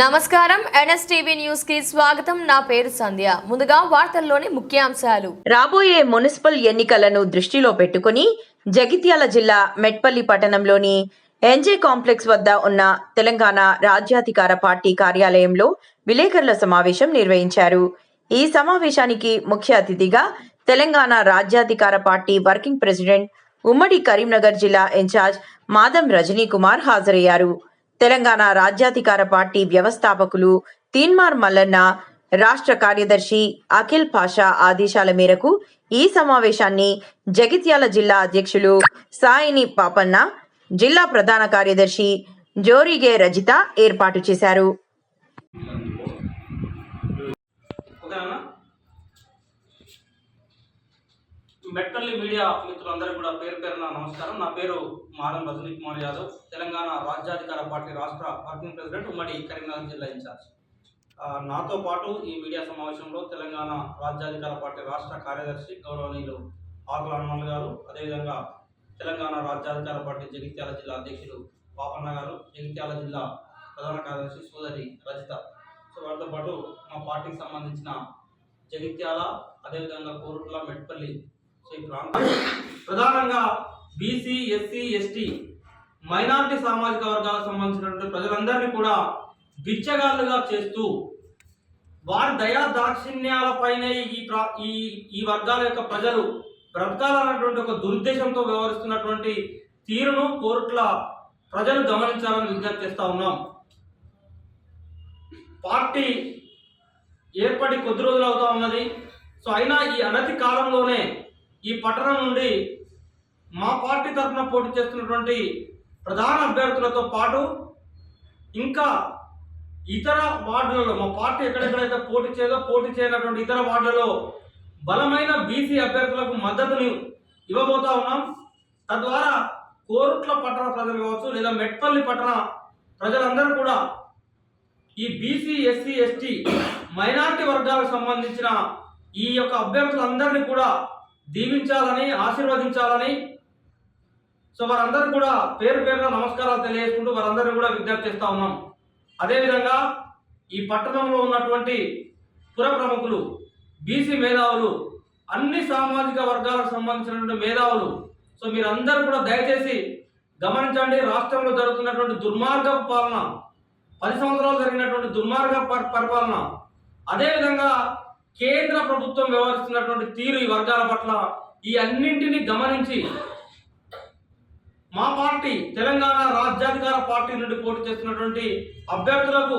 నమస్కారం. ఎన్ఎస్టీవీ న్యూస్కి స్వాగతం. నా పేరు సంధ్య. ముందుగా వార్తల్లోని ముఖ్యాంశాలు. రాబోయే మున్సిపల్ ఎన్నికలను దృష్టిలో పెట్టుకుని జగిత్యాల జిల్లా మెట్పల్లి పట్టణంలోని ఎన్జే కాంప్లెక్స్ వద్ద ఉన్న తెలంగాణ రాజ్యాధికార పార్టీ కార్యాలయంలో విలేకరుల సమావేశం నిర్వహించారు. ఈ సమావేశానికి ముఖ్య అతిథిగా తెలంగాణ రాజ్యాధికార పార్టీ వర్కింగ్ ప్రెసిడెంట్ ఉమ్మడి కరీంనగర్ జిల్లా ఇన్ఛార్జ్ మాదం రజనీ కుమార్ హాజరయ్యారు. తెలంగాణ రాజ్యాధికార పార్టీ వ్యవస్థాపకులు తీన్మార్ మల్లన్న రాష్ట్ర కార్యదర్శి అఖిల్ పాషా ఆదేశాల మేరకు ఈ సమావేశాన్ని జగిత్యాల జిల్లా అధ్యక్షులు సాయిని పాపన్న జిల్లా ప్రధాన కార్యదర్శి జోరిగే రజిత ఏర్పాటు చేశారు. మెట్టల్లి మీడియా మిత్రులందరూ కూడా పేరు పేరున నమస్కారం. నా పేరు మారం రజనీ కుమార్ యాదవ్. తెలంగాణ రాజ్యాధికార పార్టీ రాష్ట్ర వర్కింగ్ ప్రెసిడెంట్ ఉమ్మడి కరీంనగర్ జిల్లా ఇన్ఛార్జ్. నాతో పాటు ఈ మీడియా సమావేశంలో తెలంగాణ రాజ్యాధికార పార్టీ రాష్ట్ర కార్యదర్శి గౌరవనీయులు ఆకుల హనుమాన్ గారు అదేవిధంగా తెలంగాణ రాజ్యాధికార పార్టీ జగిత్యాల జిల్లా అధ్యక్షులు పాపన్న గారు జగిత్యాల జిల్లా ప్రధాన కార్యదర్శి సోదరి రజిత. సో వారితో పాటు మా పార్టీకి సంబంధించిన జగిత్యాల అదేవిధంగా కోరుట్ల మెట్పల్లి ప్రాంతం ప్రధానంగా బీసీ ఎస్సీ ఎస్టీ మైనారిటీ సామాజిక వర్గాలకు సంబంధించినటువంటి ప్రజలందరినీ కూడా బిచ్చగాళ్ళుగా చేస్తూ వారి దయా దాక్షిణ్యాలపైనే ఈ ప్రా- ఈ ఈ వర్గాల యొక్క ప్రజలు బ్రతకాలన్నటువంటి ఒక దురుద్దేశంతో వ్యవహరిస్తున్నటువంటి తీరును కోర్టుల ప్రజలు గమనించాలని విజ్ఞప్తి చేస్తూ ఉన్నాం. పార్టీ ఏర్పడి కొద్ది రోజులు అవుతా ఉన్నది. సో అయినా ఈ అనతి కాలంలోనే ఈ పట్టణం నుండి మా పార్టీ తరఫున పోటీ చేస్తున్నటువంటి ప్రధాన అభ్యర్థులతో పాటు ఇంకా ఇతర వార్డులలో మా పార్టీ ఎక్కడెక్కడైతే పోటీ చేయదో పోటీ చేయనటువంటి ఇతర వార్డులలో బలమైన బీసీ అభ్యర్థులకు మద్దతుని ఇవ్వబోతా ఉన్నాం. తద్వారా కోరుట్ల పట్టణ ప్రజలు కావచ్చు లేదా మెట్పల్లి పట్టణ ప్రజలందరూ కూడా ఈ బీసీ ఎస్సీ ఎస్టీ మైనారిటీ వర్గాలకు సంబంధించిన ఈ యొక్క అభ్యర్థులందరినీ కూడా దీవించాలని ఆశీర్వదించాలని. సో వారందరూ కూడా పేరు పేరున నమస్కారాలు తెలియజేసుకుంటూ వారందరినీ కూడా విజ్ఞప్తి చేస్తా ఉన్నాం. అదేవిధంగా ఈ పట్టణంలో ఉన్నటువంటి పుర ప్రముఖులు బీసీ మేధావులు అన్ని సామాజిక వర్గాలకు సంబంధించినటువంటి మేధావులు. సో మీరందరూ కూడా దయచేసి గమనించండి రాష్ట్రంలో జరుగుతున్నటువంటి దుర్మార్గ పాలన పది సంవత్సరాలు జరిగినటువంటి దుర్మార్గ పరిపాలన. అదేవిధంగా కేంద్ర ప్రభుత్వం వ్యవహరిస్తున్నటువంటి తీరు ఈ వర్గాల పట్ల ఈ అన్నింటినీ గమనించి మా పార్టీ తెలంగాణ రాజ్యాధికార పార్టీ నుండి పోటీ చేస్తున్నటువంటి అభ్యర్థులకు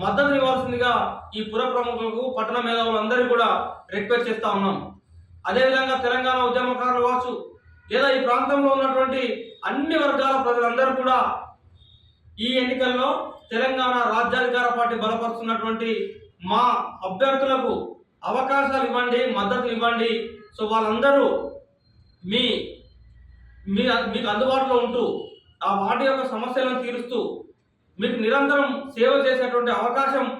మద్దతు ఇవ్వాల్సిందిగా ఈ పుర ప్రముఖులకు పట్టణ మేధావులందరికీ కూడా రిక్వెస్ట్ చేస్తా ఉన్నాం. అదేవిధంగా తెలంగాణ ఉద్యమకారులు కావచ్చు లేదా ఈ ప్రాంతంలో ఉన్నటువంటి అన్ని వర్గాల ప్రజలందరూ కూడా ఈ ఎన్నికల్లో తెలంగాణ రాజ్యాధికార పార్టీ బలపరుస్తున్నటువంటి మా అభ్యర్థులకు అవకాశాలు ఇవ్వండి మద్దతు ఇవ్వండి. సో వాళ్ళందరూ మీ మీ మీకు అందుబాటులో ఉంటూ ఆ వాటి యొక్క సమస్యలను తీరుస్తూ మీకు నిరంతరం సేవ చేసేటువంటి అవకాశం